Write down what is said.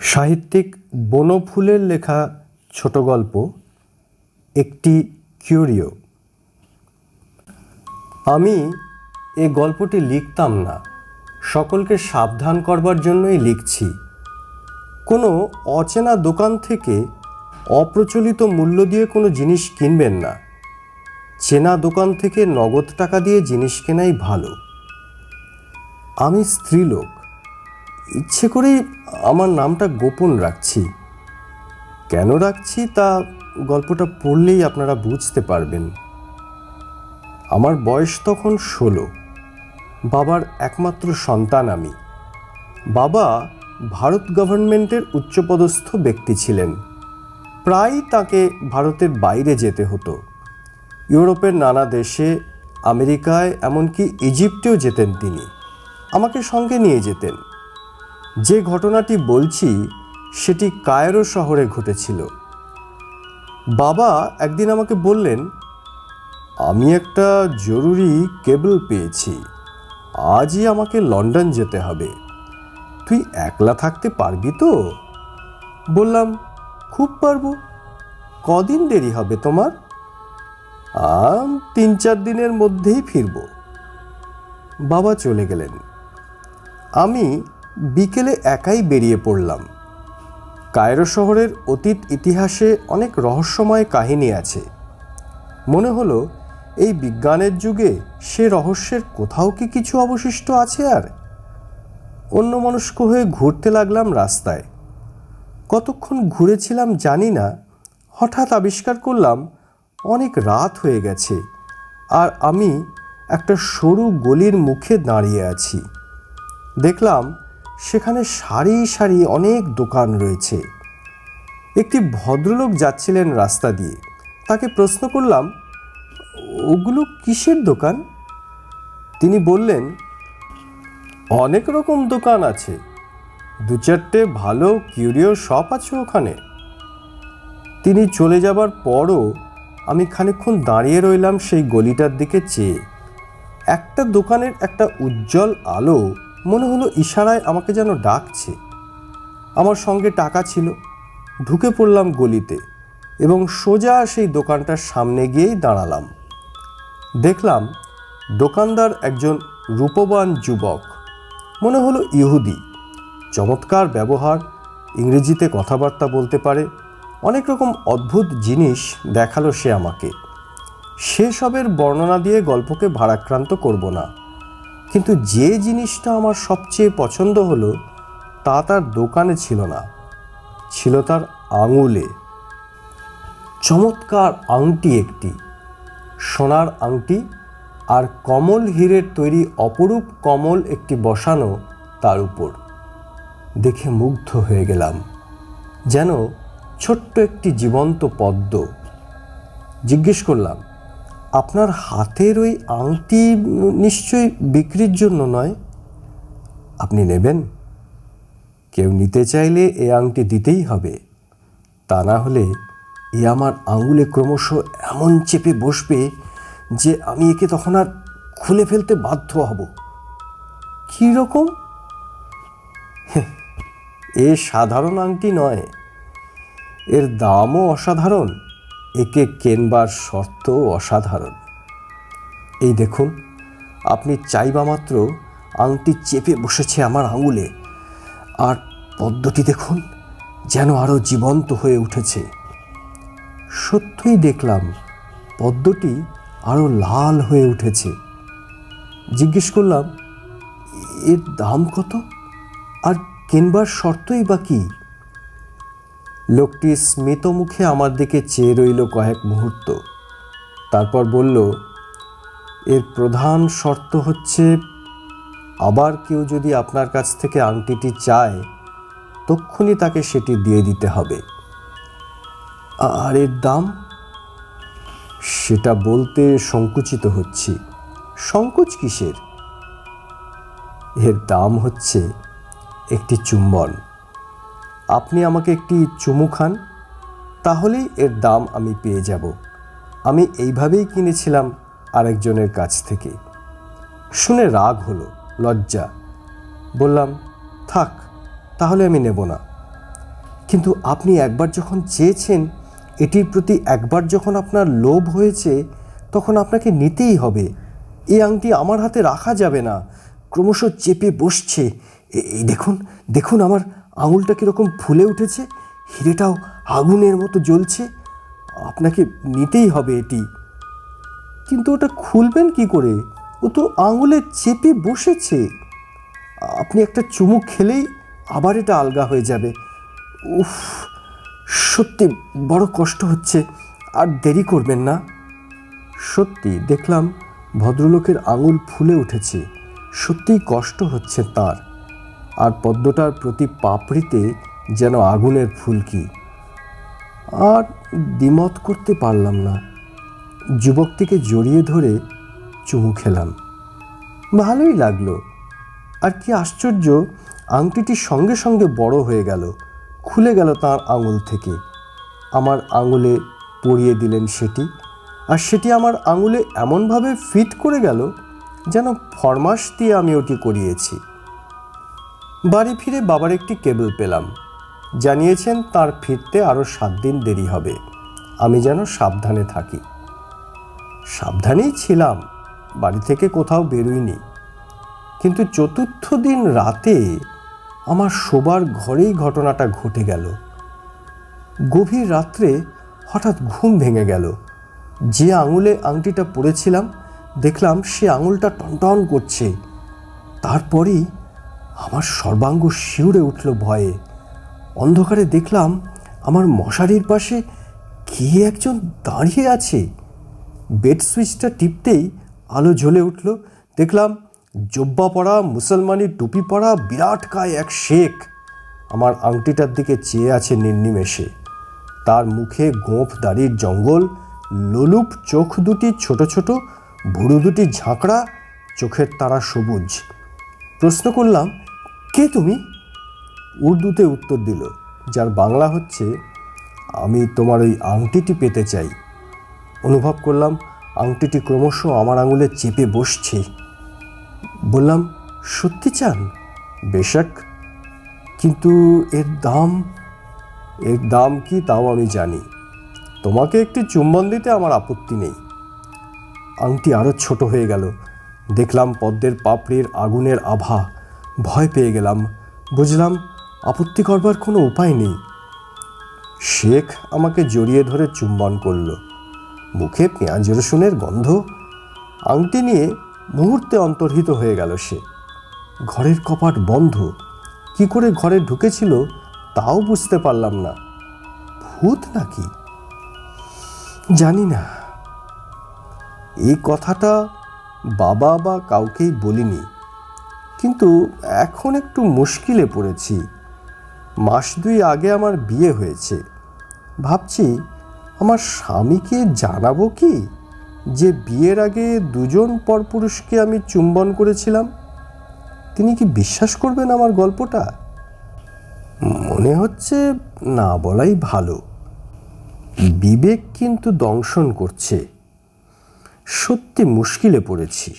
সাহিত্যিক বনফুলের লেখা ছোট গল্প, একটি কিউরিও। আমি এ গল্পটি লিখতাম না। সকলকে সাবধান করবার জন্যই লিখছি। কোনো অচেনা দোকান থেকে অপ্রচলিত মূল্য দিয়ে কোনো জিনিস কিনবেন না। চেনা দোকান থেকে নগদ টাকা দিয়ে জিনিস কেনাই ভালো। আমি স্ত্রীলোক। ইচ্ছে করেই আমার নামটা গোপন রাখছি। কেন রাখছি তা গল্পটা পড়লেই আপনারা বুঝতে পারবেন। আমার বয়স তখন ষোলো। বাবার একমাত্র সন্তান আমি। বাবা ভারত গভর্নমেন্টের উচ্চপদস্থ ব্যক্তি ছিলেন। প্রায়ই তাকে ভারতের বাইরে যেতে হতো। ইউরোপের নানা দেশে, আমেরিকায়, এমনকি ইজিপ্টেও যেতেন তিনি। আমাকে সঙ্গে নিয়ে যেতেন। যে ঘটনাটি বলছি, সেটি কায়রো শহরে ঘটেছিল। বাবা একদিন আমাকে বললেন, আমি একটা জরুরি কেবল পেয়েছি। আজই আমাকে লন্ডন যেতে হবে। তুই একলা থাকতে পারবি তো? বললাম, খুব পারব। কদিন দেরি হবে তোমার? তিন চার দিনের মধ্যেই ফিরব। বাবা চলে গেলেন। আমি বিকেলে একাই বেরিয়ে পড়লাম। কায়রো শহরের অতীত ইতিহাসে অনেক রহস্যময় কাহিনী আছে। মনে হলো, এই বিজ্ঞানের যুগে সে রহস্যের কোথাও কি কিছু অবশিষ্ট আছে আর? অন্য মনস্ক হয়ে ঘুরতে লাগলাম রাস্তায়। কতক্ষণ ঘুরেছিলাম জানি না। হঠাৎ আবিষ্কার করলাম, অনেক রাত হয়ে গেছে আর আমি একটা সরু গলির মুখে দাঁড়িয়ে আছি। দেখলাম সেখানে সারি সারি অনেক দোকান রয়েছে। একটি ভদ্রলোক যাচ্ছিলেন রাস্তা দিয়ে। তাকে প্রশ্ন করলাম, ওগুলো কিসের দোকান? তিনি বললেন, অনেক রকম দোকান আছে। দু চারটে ভালো কিউরিও শপ আছে ওখানে। তিনি চলে যাবার পরও আমি খানিকক্ষণ দাঁড়িয়ে রইলাম সেই গলিটার দিকে চেয়ে। একটা দোকানের একটা উজ্জ্বল আলো মনে হলো ইশারায় আমাকে যেন ডাকছে। আমার সঙ্গে টাকা ছিল। ঢুকে পড়লাম গলিতে এবং সোজা সেই দোকানটার সামনে গিয়েই দাঁড়ালাম। দেখলাম দোকানদার একজন রূপবান যুবক, মনে হলো ইহুদি। চমৎকার ব্যবহার, ইংরেজিতে কথাবার্তা বলতে পারে, অনেক রকম অদ্ভুত জিনিস দেখাল সে আমাকে। সেসবের বর্ণনা দিয়ে গল্পকে ভারাক্রান্ত করব না। কিন্তু যে জিনিসটা আমার সবচেয়ে পছন্দ হলো, তা তার দোকানে ছিল না, ছিল তার আঙুলে। চমৎকার আংটি একটি, সোনার আংটি আর কমল হীরের তৈরি অপরূপ কমল একটি বসানো তার উপর। দেখে মুগ্ধ হয়ে গেলাম, যেন ছোট্ট একটি জীবন্ত পদ্ম। জিজ্ঞেস করলাম আপনার হাতের ওই আংটি নিশ্চয়ই বিক্রির জন্য নয়। আপনি নেবেন। কেউ নিতে চাইলে এ আংটি দিতেই হবে। তা না হলে এ আমার আঙুলে ক্রমশ এমন চেপে বসবে যে আমি একে তখন আর খুলে ফেলতে বাধ্য হব। কী রকম? এ সাধারণ আংটি নয়। এর দামও অসাধারণ। একে কেনবার শর্ত অসাধারণ। এই দেখুন, আপনি চাইবা মাত্র আংটি চেপে বসেছে আমার আঙুলে। আর পদ্মটি দেখুন, যেন আরও জীবন্ত হয়ে উঠেছে। সত্যই দেখলাম, পদ্মটি আরও লাল হয়ে উঠেছে। জিজ্ঞেস করলাম এর দাম কত? আর কেনবার শর্তই বা কী? লোকটি স্মিত মুখে আমার দিকে চেয়ে রইল কয়েক মুহূর্ত। তারপর বলল, এর প্রধান শর্ত হচ্ছে, আবার কেউ যদি আপনার কাছ থেকে আংটিটি চায়, তক্ষুনি তাকে সেটি দিয়ে দিতে হবে। আর এর দাম? সেটা বলতে সংকুচিত হচ্ছি। সংকোচ কিসের? এর দাম হচ্ছে একটি চুম্বন। আপনি আমাকে একটি চুমু খান, তাহলেই এর দাম আমি পেয়ে যাব। আমি এইভাবেই কিনেছিলাম আরেকজনের কাছ থেকে। শুনে রাগ হলো, লজ্জা। বললাম, থাক, তাহলে আমি নেব না। কিন্তু আপনি একবার যখন চেয়েছেন, এটির প্রতি একবার যখন আপনার লোভ হয়েছে, তখন আপনাকে নিতেই হবে। এই আংটি আমার হাতে রাখা যাবে না। ক্রমশ চেপে বসছে। এই দেখুন দেখুন আমার আঙুলটা কীরকম ফুলে উঠেছে, হিরেটাও আগুনের মতো জ্বলছে, আপনাকে নিতেই হবে এটি। কিন্তু ওটা খুলবেন কি করে? ও তো আঙুলে চেপে বসেছে। আপনি একটা চুমুক খেলেই আবার এটা আলগা হয়ে যাবে। উফ, সত্যি বড় কষ্ট হচ্ছে, আর দেরি করবেন না। সত্যি দেখলাম ভদ্রলোকের আঙুল ফুলে উঠেছে, সত্যিই কষ্ট হচ্ছে তার। আর পদ্মটার প্রতি পাপড়িতে যেন আগুনের ফুলকি। আর দ্বিমত করতে পারলাম না। যুবকটিকে জড়িয়ে ধরে চুমু খেলাম। ভালোই লাগল। আর কি আশ্চর্য, আংটিটি সঙ্গে সঙ্গে বড় হয়ে গেল। খুলে গেল তার আঙুল থেকে। আমার আঙুলে পরিয়ে দিলেন সেটি। আর সেটি আমার আঙুলে এমনভাবে ফিট করে গেল যেন ফরমাস দিয়ে আমি ওটি করিয়েছি। বাড়ি ফিরে বাবার একটি কেবল পেলাম। জানিয়েছেন তার ফিরতে আরও সাত দিন দেরি হবে। আমি যেন সাবধানে থাকি। সাবধানেই ছিলাম, বাড়ি থেকে কোথাও বেরোইনি। কিন্তু চতুর্থ দিন রাতে আমার শোবার ঘরেই ঘটনাটা ঘটে গেল। গভীর রাত্রে হঠাৎ ঘুম ভেঙে গেল। যে আঙুলে আংটিটা পরেছিলাম, দেখলাম সে আঙুলটা টনটন করছে। তারপরেই আমার সর্বাঙ্গ শিউরে উঠল ভয়ে। অন্ধকারে দেখলাম আমার মশারির পাশে কে একজন দাঁড়িয়ে আছে। বেড সুইচটা টিপতেই আলো জ্বলে উঠল। দেখলাম জব্বা পরা, মুসলমানি টুপি পরা, বিরাট কায় এক শেখ। আমার আংটিটার দিকে চেয়ে আছে নির্নিমেষে। তার মুখে গোঁফ দাড়ির জঙ্গল, লোলুপ চোখ দুটি ছোট ছোট, ভুরু দুটি ঝাঁকড়া, চোখের তারা সবুজ। প্রশ্ন করলাম কে তুমি? উর্দুতে উত্তর দিল, যার বাংলা হচ্ছে, আমি তোমার ওই আংটিটি পেতে চাই। অনুভব করলাম, আংটিটি ক্রমশ আমার আঙুলে চেপে বসছে। বললাম, সত্যি চান? বেশক। কিন্তু এর দাম? এর দাম কি তাও আমি জানি। তোমাকে একটি চুম্বন দিতে আমার আপত্তি নেই। আংটি আরও ছোট হয়ে গেল। দেখলাম পদ্মের পাপড়ির আগুনের আভা। ভয় পেয়ে গেলাম। বুঝলাম আপত্তি করবার কোনো উপায় নেই। শেখ আমাকে জড়িয়ে ধরে চুম্বন করল। মুখে পেঁয়াজ রসুনের গন্ধ। আংটি নিয়ে মুহূর্তে অন্তর্হিত হয়ে গেল সে। ঘরের কপাট বন্ধ। কি করে ঘরে ঢুকেছিল তাও বুঝতে পারলাম না। ভূত নাকি? জানি না। এই কথাটা বাবা বা কাউকেই বলিনি। কিন্তু এখন একটু মুশকিলে পড়েছি। মাস দুই আগে আমার বিয়ে হয়েছে। ভাবছি, আমার স্বামীকে জানাব কি? যে বিয়ের আগে দুজন পরপুরুষকে আমি চুম্বন করেছিলাম। তিনি কি বিশ্বাস করবেন আমার গল্পটা? মনে হচ্ছে না বলাই ভালো। বিবেক কিন্তু দংশন করছে। সত্যি মুশকিলে পড়েছি।